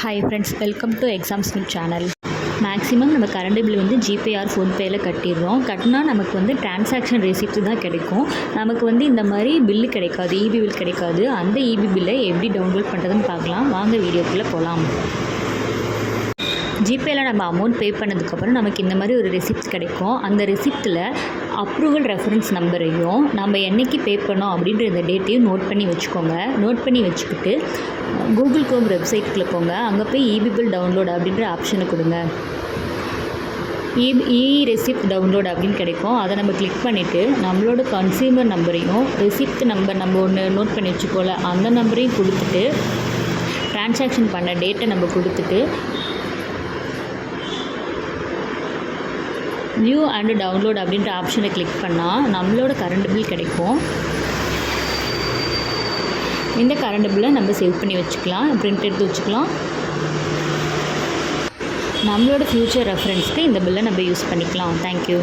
Hi friends welcome to exams new channel maximum நம்ம current bill வந்து GPay or ஃபோன்பேயில் கட்டிடுறோம். கட்டினா நமக்கு வந்து டிரான்சாக்ஷன் ரெசிப்ட் தான் கிடைக்கும். நமக்கு வந்து இந்த மாதிரி பில்லு கிடைக்காது இபி பில் கிடைக்காது. அந்த இபி பில்லை எப்படி டவுன்லோட் பண்ணுறதுன்னு பார்க்கலாம். வாங்க வீடியோக்குள்ளே போகலாம் ஜிபேயில் நம்ம அமௌண்ட் பே பண்ணதுக்கப்புறம் நமக்கு இந்த மாதிரி ஒரு ரெசிப்ட் கிடைக்கும். அந்த ரெசிப்ட்டில் அப்ரூவல் ரெஃபரன்ஸ் நம்பரையும் நம்ம என்னைக்கு பே பண்ணோம் அப்படின்ற இந்த டேட்டையும் நோட் பண்ணி வச்சுக்கோங்க. நோட் பண்ணி வச்சுக்கிட்டு கூகுள் க்ரோம் வெப்சைட்குள்ளே போங்க. அங்கே போய் இபிபிள் டவுன்லோட் அப்படின்ற ஆப்ஷனை கொடுங்க. இ இ ரெசிப்ட் டவுன்லோட் அப்படின்னு கிடைக்கும். அதை நம்ம கிளிக் பண்ணிவிட்டு நம்மளோட கன்சியூமர் நம்பரையும் ரெசிப்ட் நம்பர் நம்ம ஒன்று நோட் பண்ணி வச்சுக்கோல அந்த நம்பரையும் கொடுத்துட்டு ட்ரான்சாக்ஷன் பண்ண டேட்டை நம்ம கொடுத்துட்டு வியூ அண்டு டவுன்லோட் அப்படின்ற ஆப்ஷனை கிளிக் பண்ணால் நம்மளோட கரண்ட் பில் கிடைக்கும். இந்த கரண்ட் பில்லை நம்ம சேவ் பண்ணி வச்சுக்கலாம் பிரிண்ட் எடுத்து வச்சுக்கலாம். நம்மளோட ஃப்யூச்சர் ரெஃபரன்ஸ்க்கு இந்த பில்லை நம்ம யூஸ் பண்ணிக்கலாம். தேங்க்யூ